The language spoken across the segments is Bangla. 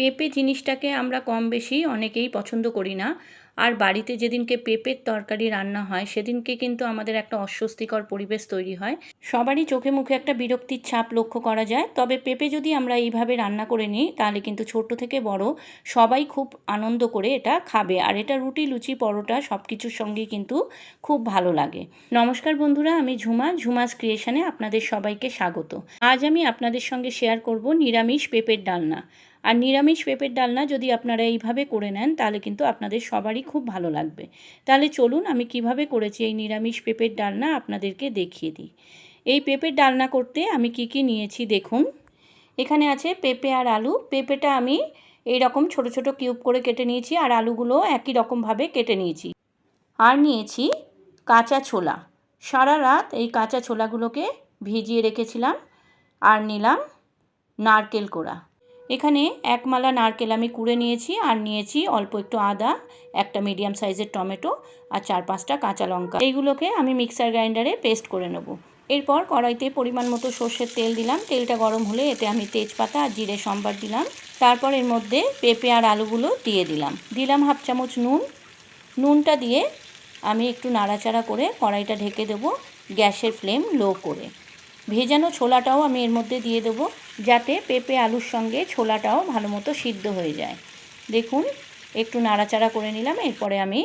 পেঁপে জিনিসটাকে আমরা কম বেশি অনেকেই পছন্দ করি না। আর বাড়িতে যেদিনকে পেঁপের তরকারি রান্না হয়, সেদিনকে কিন্তু আমাদের একটা অস্বস্তিকর পরিবেশ তৈরি হয়। সবারই চোখে মুখে একটা বিরক্তির ছাপ লক্ষ্য করা যায়। তবে পেঁপে যদি আমরা এইভাবে রান্না করে নিই, তাহলে কিন্তু ছোট থেকে বড় সবাই খুব আনন্দ করে এটা খাবে। আর এটা রুটি, লুচি, পরোটা সব কিছুর সঙ্গেই কিন্তু খুব ভালো লাগে। নমস্কার বন্ধুরা, আমি ঝুমা। ঝুমাস ক্রিয়েশনে আপনাদের সবাইকে স্বাগত। আজ আমি আপনাদের সঙ্গে শেয়ার করব নিরামিষ পেঁপের ডালনা। আর নিরামিষ পেঁপের ডালনা যদি আপনারা এইভাবে করে নেন, তাহলে কিন্তু আপনাদের সবারই খুব ভালো লাগবে। তাহলে চলুন আমি কীভাবে করেছি এই নিরামিষ পেঁপের ডালনা আপনাদেরকে দেখিয়ে দিই। এই পেঁপের ডালনা করতে আমি কি কি নিয়েছি দেখুন। এখানে আছে পেঁপে আর আলু। পেঁপেটা আমি এই রকম ছোট ছোট কিউব করে কেটে নিয়েছি আর আলুগুলো একই রকমভাবে কেটে নিয়েছি। আর নিয়েছি কাঁচা ছোলা। সারা রাত এই কাঁচা ছোলাগুলোকে ভিজিয়ে রেখেছিলাম। আর নিলাম নারকেল কোড়া। এখানে এক মালা নারকেল আমি কুড়ে নিয়েছি, আর নিয়েছি অল্প একটু আদা, একটা মিডিয়াম সাইজের টমেটো, আর চার পাঁচটা কাঁচা লঙ্কা। এইগুলোকে আমি মিক্সার গ্রাইন্ডারে পেস্ট করে নেব। এরপর কড়াইতে পরিমাণ মতো সর্ষের তেল দিলাম। তেলটা গরম হলে এতে আমি তেজপাতা আর জিরে সম্বার দিলাম। তারপর এর মধ্যে পেঁপে আর আলুগুলো দিয়ে দিলাম। দিলাম হাফ চামচ নুন। নুনটা দিয়ে আমি একটু নাড়াচাড়া করে কড়াইটা ঢেকে দেবো গ্যাসের ফ্লেম লো করে। ভেজানো ছোলাটাও আমি এর মধ্যে দিয়ে দেবো যাতে পেঁপে আলুর সঙ্গে ছোলাটাও ভালো মতো সিদ্ধ হয়ে যায়। দেখুন, একটু নাড়াচাড়া করে নিলাম, এরপরে আমি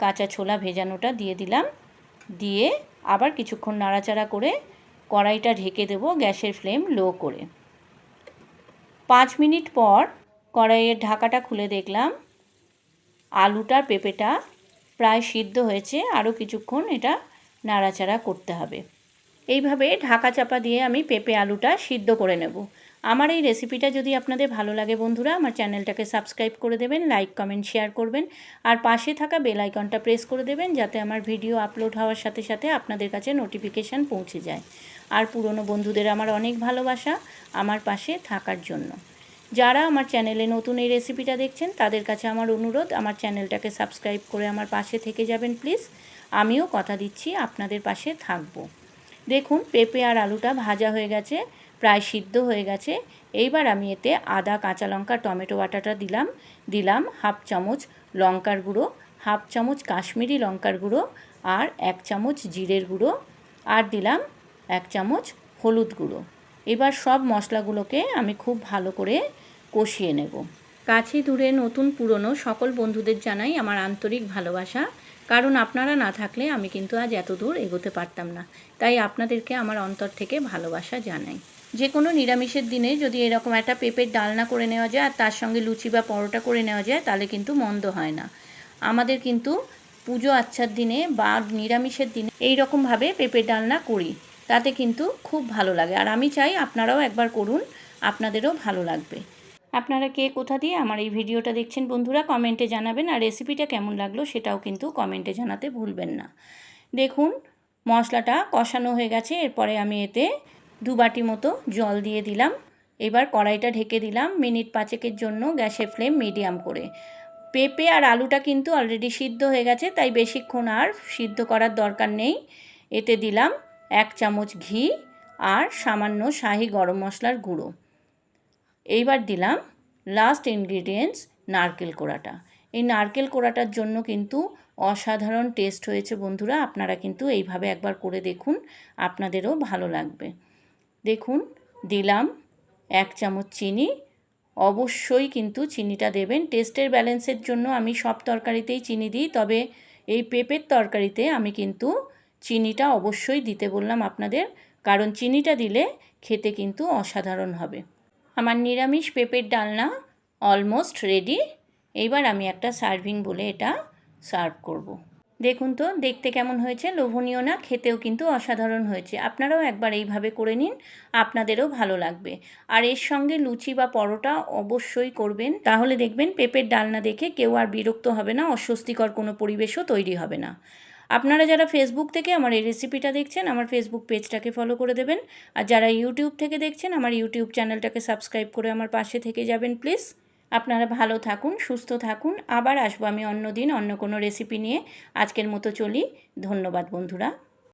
কাঁচা ছোলা ভেজানোটা দিয়ে দিলাম। দিয়ে আবার কিছুক্ষণ নাড়াচাড়া করে কড়াইটা ঢেকে দেব গ্যাসের ফ্লেম লো করে। পাঁচ মিনিট পর কড়াইয়ের ঢাকাটা খুলে দেখলাম আলুটার পেঁপেটা প্রায় সিদ্ধ হয়েছে, আরও কিছুক্ষণ এটা নাড়াচাড়া করতে হবে। এইভাবে ঢাকা চাপা দিয়ে আমি পেঁপে আলুটা সিদ্ধ করে নেব। আমার এই রেসিপিটা যদি আপনাদের ভালো লাগে বন্ধুরা, আমার চ্যানেলটাকে সাবস্ক্রাইব করে দেবেন, লাইক, কমেন্ট, শেয়ার করবেন, আর পাশে থাকা বেল আইকনটা প্রেস করে দেবেন যাতে আমার ভিডিও আপলোড হওয়ার সাথে সাথে আপনাদের কাছে নোটিফিকেশান পৌঁছে যায়। আর পুরনো বন্ধুদের আমার অনেক ভালোবাসা আমার পাশে থাকার জন্য। যারা আমার চ্যানেলে নতুন এই রেসিপিটা দেখছেন, তাদের কাছে আমার অনুরোধ, আমার চ্যানেলটাকে সাবস্ক্রাইব করে আমার পাশে থেকে যাবেন, প্লিজ। আমিও কথা দিচ্ছি, আপনাদের পাশে থাকব। দেখুন, পেঁপে আর আলুটা ভাজা হয়ে গেছে, প্রায় সিদ্ধ হয়ে গেছে। এইবার আমি এতে আদা, কাঁচা লঙ্কা, টমেটো বাটাটা দিলাম। দিলাম হাফ চামচ লঙ্কার গুঁড়ো, হাফ চামচ কাশ্মীরি লঙ্কার গুঁড়ো আর এক চামচ জিরের গুঁড়ো আর দিলাম এক চামচ হলুদ গুঁড়ো। এবার সব মশলাগুলোকে আমি খুব ভালো করে কষিয়ে নেব। কাছে দূরে নতুন পুরনো সকল বন্ধুদের জানাই আমার আন্তরিক ভালোবাসা। কারণ আপনারা না থাকলে আমি কিন্তু আজ এত দূর এগোতে পারতাম না। তাই আপনাদেরকে আমার অন্তর থেকে ভালোবাসা জানাই। যে কোনো নিরামিষের দিনে যদি এরকম একটা পেঁপের ডালনা করে নেওয়া যায় আর তার সঙ্গে লুচি বা পরোটা করে নেওয়া যায়, তাহলে কিন্তু মন্দ হয় না। আমাদের কিন্তু পুজো আচ্ছার দিনে বা নিরামিষের দিনে এই রকমভাবে পেঁপের ডালনা করি। তাতে কিন্তু খুব ভালো লাগে। আর আমি চাই আপনারাও একবার করুন, আপনাদেরও ভালো লাগবে। আপনারা কে, কোথা দিয়ে আমার এই ভিডিওটা দেখছেন বন্ধুরা, কমেন্টে জানাবেন আর রেসিপিটা কেমন লাগল সেটাও কিন্তু কমেন্টে জানাতে ভুলবেন না। দেখুন, মশলাটা কষানো হয়ে গেছে, এরপরে আমি এতে দু বাটি মতো জল দিয়ে দিলাম। এবার কড়াইটা ঢেকে দিলাম মিনিট পাঁচেকের জন্য গ্যাসের ফ্লেম মিডিয়াম করে। পেঁপে আর আলুটা কিন্তু অলরেডি সিদ্ধ হয়ে গেছে, তাই বেশিক্ষণ আর সিদ্ধ করার দরকার নেই। এতে দিলাম এক চামচ ঘি আর সামান্য শাহি গরম মশলার গুঁড়ো। এইবার দিলাম লাস্ট ইনগ্রিডিয়েন্টস নারকেল কোড়াটা। এই নারকেল কোড়াটার জন্য কিন্তু অসাধারণ টেস্ট হয়েছে বন্ধুরা, আপনারা কিন্তু এইভাবে একবার করে দেখুন, আপনাদেরও ভালো লাগবে। দেখুন, দিলাম এক চামচ চিনি, অবশ্যই কিন্তু চিনিটা দেবেন। টেস্টের ব্যালেন্সের জন্য আমি সব তরকারিতেই চিনি দিই, তবে এই পেঁপের তরকারিতে আমি কিন্তু চিনিটা অবশ্যই দিতে বললাম আপনাদের, কারণ চিনিটা দিলে খেতে কিন্তু অসাধারণ হবে। আমার নিরামিষ পেঁপের ডালনা অলমোস্ট রেডি এইবার আমি একটা সার্ভিং বলে এটা সার্ভ করব। দেখুন তো, দেখতে কেমন হয়েছে, লোভনীয় না, খেতেও কিন্তু অসাধারণ হয়েছে। আপনারাও একবার এইভাবে করে নিন, আপনাদেরও ভালো লাগবে। আর এর সঙ্গে লুচি বা পরোটা অবশ্যই করবেন। তাহলে দেখবেন পেঁপের ডালনা দেখে কেউ আর বিরক্ত হবে না, অস্বস্তিকর কোনো পরিবেশও তৈরি হবে না। আপনারা যারা ফেসবুক থেকে আমার এই রেসিপিটা দেখছেন, আমার ফেসবুক পেজটাকে ফলো করে দেবেন। আর যারা ইউটিউব থেকে দেখছেন, আমার ইউটিউব চ্যানেলটাকে সাবস্ক্রাইব করে আমার পাশে থেকে যাবেন প্লিজ আপনারা ভালো থাকুন, সুস্থ থাকুন। আবার আসব আমি অন্য দিন অন্য কোনো রেসিপি নিয়ে। আজকের মতো চলি। ধন্যবাদ, বন্ধুরা।